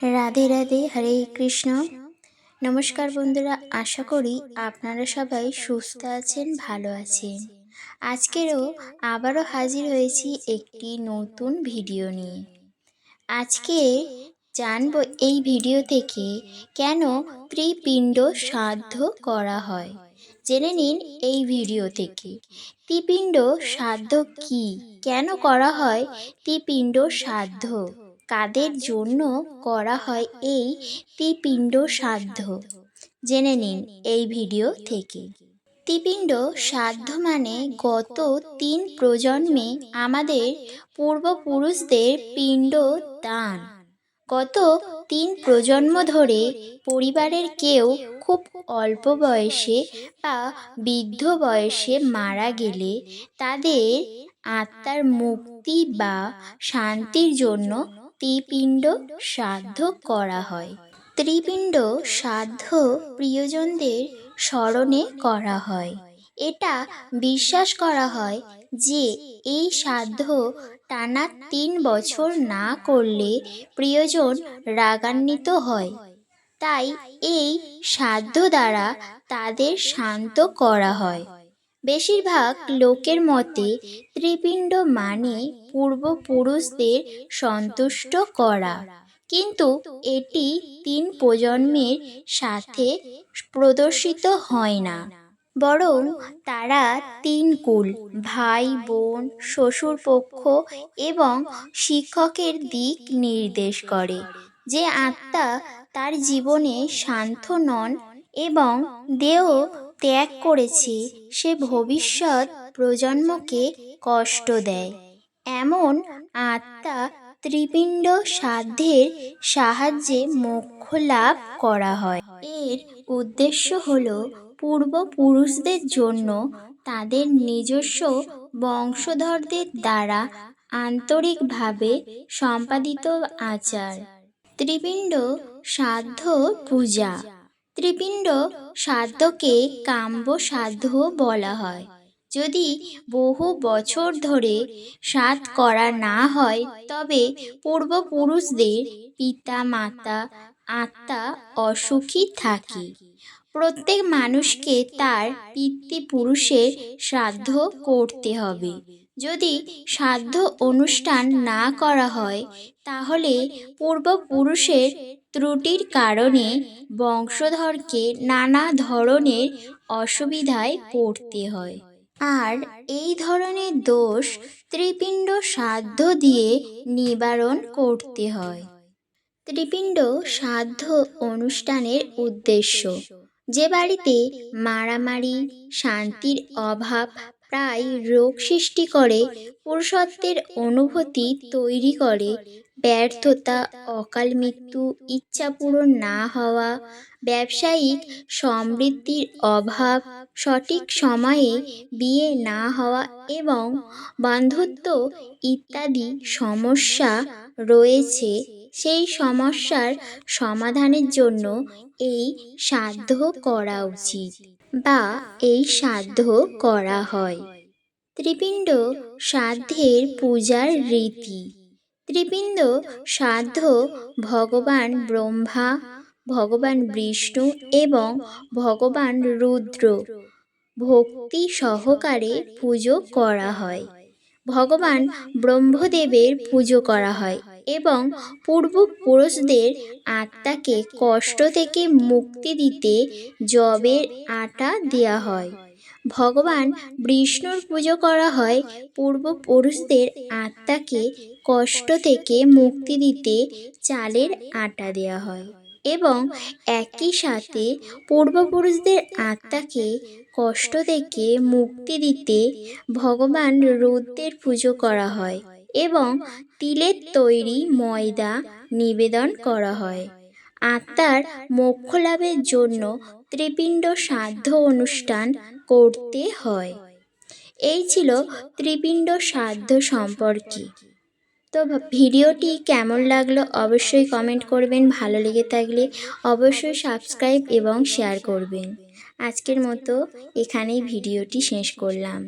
রাধে রাধে হরে কৃষ্ণ। নমস্কার বন্ধুরা, আশা করি আপনারা সবাই সুস্থ আছেন, ভালো আছেন। আজকেরও আবারও হাজির হয়েছি একটি নতুন ভিডিও নিয়ে। আজকে জানব এই ভিডিও থেকে কেন ত্রিপিণ্ড শ্রাদ্ধ করা হয়। জেনে নিন এই ভিডিও থেকে। ত্রিপিণ্ড শ্রাদ্ধ কি? কেন করা হয় ত্রিপিণ্ড শ্রাদ্ধ কাদের জন্য করা হয় এই ত্রিপিণ্ড শ্রাদ্ধ জেনে নিন এই ভিডিও থেকে। ত্রিপিণ্ড শ্রাদ্ধ মানে গত তিন প্রজন্মে আমাদের পূর্বপুরুষদের পিণ্ড দান। গত তিন প্রজন্ম ধরে পরিবারের কেউ খুব অল্প বয়সে বা বৃদ্ধ বয়সে মারা গেলে তাদের আত্মার মুক্তি বা শান্তির জন্য ত্রিপিণ্ড শ্রাদ্ধ করা হয়। ত্রিপিণ্ড শ্রাদ্ধ প্রিয়জনদের স্মরণে করা হয়। এটা বিশ্বাস করা হয় যে এই শ্রাদ্ধ টানা তিন বছর না করলে প্রিয়জন রাগান্বিত হয়। তাই এই শ্রাদ্ধ দ্বারা তাদের শান্ত করা হয়। বেশিরভাগ লোকের মতে ত্রিপিণ্ড মানে পূর্বপুরুষদের সন্তুষ্ট করা। কিন্তু এটি তিন প্রজন্মের সাথে প্রদর্শিত হয় না। বরং তারা তিন কুল, ভাই, বোন, শ্বশুরপক্ষ এবং শিক্ষকের দিক নির্দেশ করে, যে আত্মা তার জীবনে শান্ত নন এবং দেহ ত্যাগ করেছে, সে ভবিষ্যৎ প্রজন্মকে কষ্ট দেয়। এমন আত্মা ত্রিপিণ্ড সাধ্যের সাহায্যে মোক্ষ লাভ করা হয়। এর উদ্দেশ্য হল পূর্বপুরুষদের জন্য তাদের নিজস্ব বংশধরদের দ্বারা আন্তরিকভাবে সম্পাদিত আচার। ত্রিপিণ্ড শ্রাদ্ধ পূজা। ত্রিপিণ্ড শ্রাদ্ধকে কাম্য শ্রাদ্ধ বলা হয়। যদি বহু বছর ধরে শ্রাদ্ধ করা না হয়, তবে পূর্বপুরুষদের পিতা মাতা আত্মা অসুখী থাকে। প্রত্যেক মানুষকে তার পিতৃপুরুষের শ্রাদ্ধ করতে হবে। যদি শ্রাদ্ধ অনুষ্ঠান না করা হয়, তাহলে পূর্বপুরুষের ত্রুটির কারণে বংশধরকে নানা ধরনের অসুবিধায় পড়তে হয়। আর এই ধরনের দোষ ত্রিপিণ্ড শ্রাদ্ধ দিয়ে নিবারণ করতে হয়। ত্রিপিণ্ড শ্রাদ্ধ অনুষ্ঠানের উদ্দেশ্য, যে বাড়িতে মারামারি, শান্তির অভাব প্রায় রোগ সৃষ্টি করে, পুরুষত্বের অনুভূতি তৈরি করে, ব্যর্থতা, অকাল মৃত্যু, ইচ্ছা পূরণ না হওয়া, ব্যবসায়িক সমৃদ্ধির অভাব, সঠিক সময়ে বিয়ে না হওয়া এবং বন্ধুত্ব ইত্যাদি সমস্যা রয়েছে। সেই সমস্যার সমাধানের জন্য এই শ্রাদ্ধ করা উচিত বা এই শ্রাদ্ধ করা হয়। ত্রিপিণ্ড শ্রাদ্ধের পূজার রীতি। ত্রিপিণ্ড শ্রাদ্ধ ভগবান ব্রহ্মা, ভগবান বিষ্ণু এবং ভগবান রুদ্র ভক্তি সহকারে পুজো করা হয়। ভগবান ব্রহ্মদেবের পুজো করা হয় এবং পূর্বপুরুষদের আত্মাকে কষ্ট থেকে মুক্তি দিতে জবের আটা দেওয়া হয়। ভগবান বিষ্ণুর পুজো করা হয়, পূর্বপুরুষদের আত্মাকে কষ্ট থেকে মুক্তি দিতে চালের আটা দেওয়া হয়। এবং একই সাথে পূর্বপুরুষদের আত্মাকে কষ্ট থেকে মুক্তি দিতে ভগবান রুদ্রের পুজো করা হয় এবং তিলের তৈরি ময়দা নিবেদন করা হয়। আত্মার মোক্ষ লাভের জন্য ত্রিপিণ্ড শ্রাদ্ধ অনুষ্ঠান করতে হয়। এই ছিল ত্রিপিণ্ড শ্রাদ্ধ সম্পর্কে। তো ভিডিওটি কেমন লাগল অবশ্যই কমেন্ট করবেন, ভালো লেগে থাকলে অবশ্যই সাবস্ক্রাইব এবং শেয়ার করবেন। আজকের মতো এখানেই ভিডিওটি শেষ করলাম।